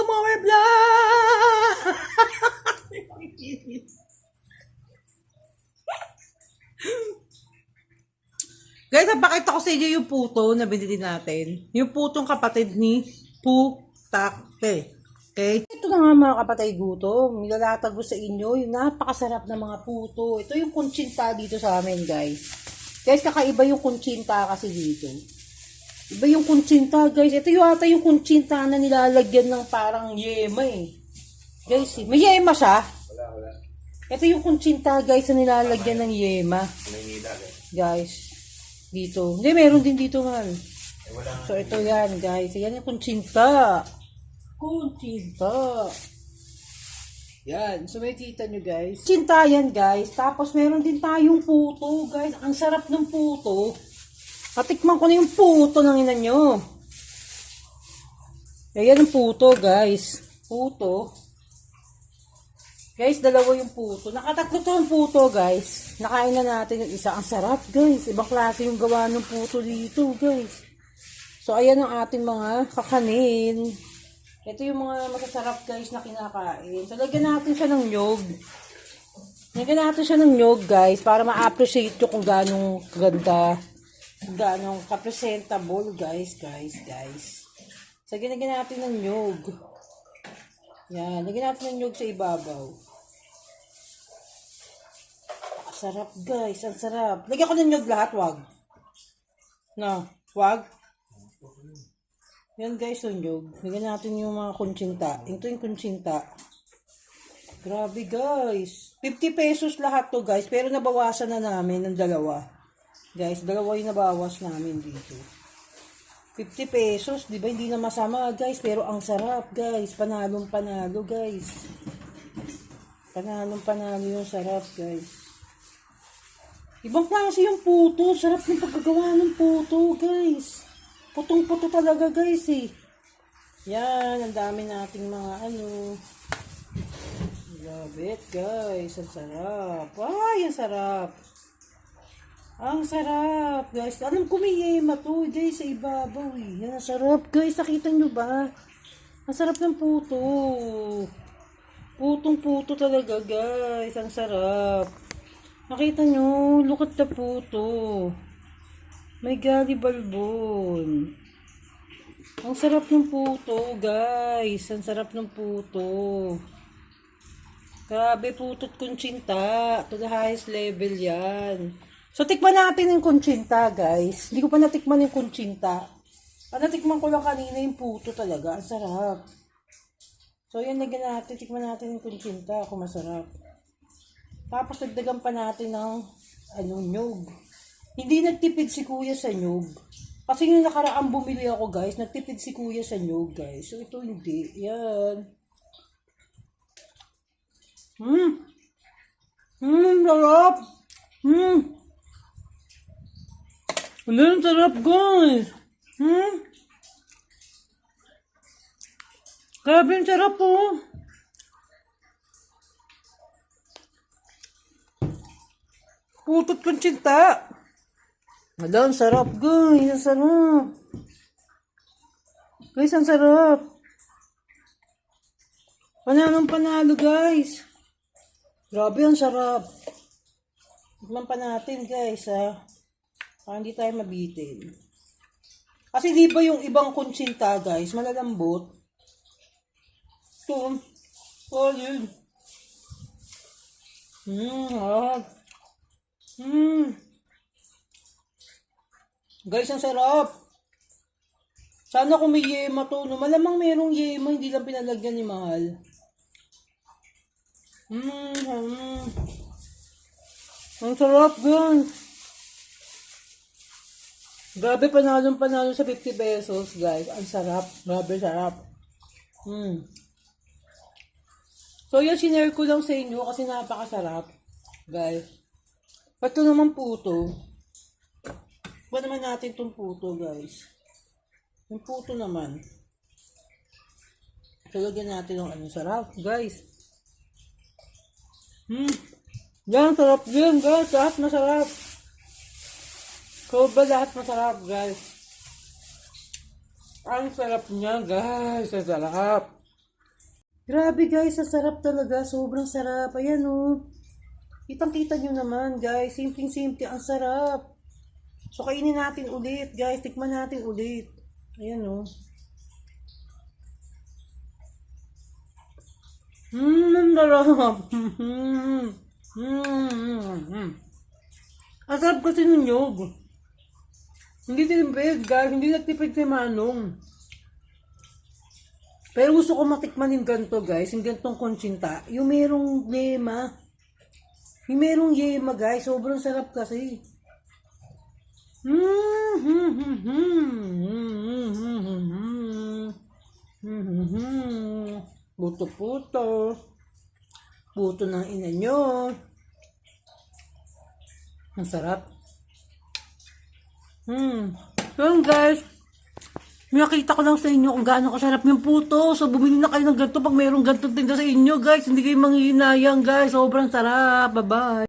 to more vlog! Guys, napakita ko sa inyo yung puto na binili natin. Yung putong kapatid ni Putakte. Okay? Ito na nga mga kapatid gutom. Nilalatag ko sa inyo yung napakasarap na mga puto. Ito yung kunchinta dito sa amin, guys. Guys, kakaiba yung kunchinta kasi dito. Iba yung kunchinta, guys. Ito yung ata yung kunchinta na nilalagyan ng parang yema eh. Guys, eh, may yema siya. Wala, wala. Ito yung kunchinta, guys, na nilalagyan ng yema. Guys. Dito. Hindi, meron din dito, man. Eh. So, ito yan, guys. Yan yung kunchinta. Kunchinta. Yan. So, may kita nyo, guys. Kunchinta yan, guys. Tapos, meron din tayong puto, guys. Ang sarap ng puto. Natikman ko na yung puto ng ina nyo. Ayan ang puto, guys. Puto. Guys, dalawa yung puto. Nakatatlo to ang puto, guys. Nakain na natin yung isa. Ang sarap, guys. Ibang klase yung gawa ng puto dito, guys. So, ayan ang ating mga kakanin. Ito yung mga masasarap, guys, na kinakain. So, lagyan natin siya ng nyog. Lagyan natin siya ng nyog, guys, para ma-appreciate nyo kung ganong ganda, ganong ka-presentable, guys, guys, guys. So, ginagyan natin ng nyog. Yan, lagyan natin ng nyog sa ibabaw. Sarap, guys. Ang sarap. Lagyan ko ng nyog lahat, wag. No, wag. Yan, guys, yung nyog. Lagyan natin yung mga kunchinta. Ito yung kunchinta. Grabe, guys. 50 pesos lahat to, guys. Pero nabawasan na namin ng dalawa. Guys, dalawa yung nabawas namin dito. 50 pesos, di ba? Hindi na masama, guys. Pero ang sarap, guys. Panalong panalo, guys. Panalong panalo yung sarap, guys. Ibang klase yung puto. Sarap ng pagkagawa ng puto, guys. Putong-puto talaga, guys, eh. Yan, ang dami nating mga ano. Love it, guys. Ang sarap. Ay, ang sarap. Ang sarap, guys. Alam ko may yema to, guys, sa ibabaw, eh. Ang sarap, guys. Nakita nyo ba? Ang sarap ng puto. Putong-puto talaga, guys. Ang sarap. Nakita nyo, look at the puto. May galibalbon. Ang sarap ng puto, guys. Ang sarap ng puto. Grabe, putot kunchinta. To the highest level yan. So, tikman natin yung kunchinta, guys. Hindi ko pa natikman yung kunchinta. Ang natikman ko lang kanina yung puto talaga. Ang sarap. So, yan, lagyan natin. Tikman natin yung kunchinta kung masarap. Tapos, nagdagan pa natin ng, ano, nyog. Hindi nagtipid si kuya sa nyog. Kasi yung nakaraang bumili ako, guys, nagtipid si kuya sa nyog, guys. So, ito hindi. Yan. Hmm. Hmm, sarap. Hmm. Ano yung sarap, guys? Hmm. Grabe yung sarap, oh. Putot kong tsinta. Wala, ang sarap, guys. Ang sarap. Guys, ang sarap. Panalong panalo, guys. Grabe, ang sarap. Tikman pa natin, guys, ha. Para hindi tayo mabitin. Kasi di ba yung ibang kuntsinta, guys, malalambot? Ito, oh, yun. Hmm, harap. Hmm. Guys, ang sarap. Sana kung may yema to, no? Malamang merong yema, hindi lang pinalagyan ni Mahal. Mmm, mm. Ang sarap, guys. Grabe, panalong panalo sa 50 pesos, guys. Ang sarap. Grabe, sarap. Hmm. So, yun, sinare ko lang sa inyo kasi napakasarap. Guys. Ito naman puto. Ba naman natin itong puto, guys. Yung puto naman. So, lagyan natin ng ano, sarap, guys. Hmm. Yan, sarap din, guys. Lahat masarap. So, ba lahat masarap, guys? Ang sarap niya, guys. Ang sarap. Grabe guys, ang sarap talaga. Sobrang sarap. Ayan oh. Kitang-kita nyo naman guys. Simpleng-simple. Ang sarap. So kainin natin ulit guys. Tikman natin ulit. Ayan oh. Mmm, sarap. Mmm. Mmm. Ang sarap kasi ng nyog. Hindi tinipid guys. Hindi nagtipid si Manong. Pero gusto ko matikman yung ganito guys, yung ganitong konsinta. Yung merong yema. Yung merong yema guys, sobrang sarap kasi. Mm, hmm, hmm, hmm. Mm, hmm, hmm, hmm. Mm, hmm, hmm. Puto-puto. Puto ng ina nyo. Ang sarap. Hmm. So guys, Nakita ko lang sa inyo kung gaano kasarap yung puto. So, bumili na kayo ng ganito pag mayroong ganito tinda sa inyo, guys. Hindi kayo manghihinayang, guys. Sobrang sarap. Bye-bye.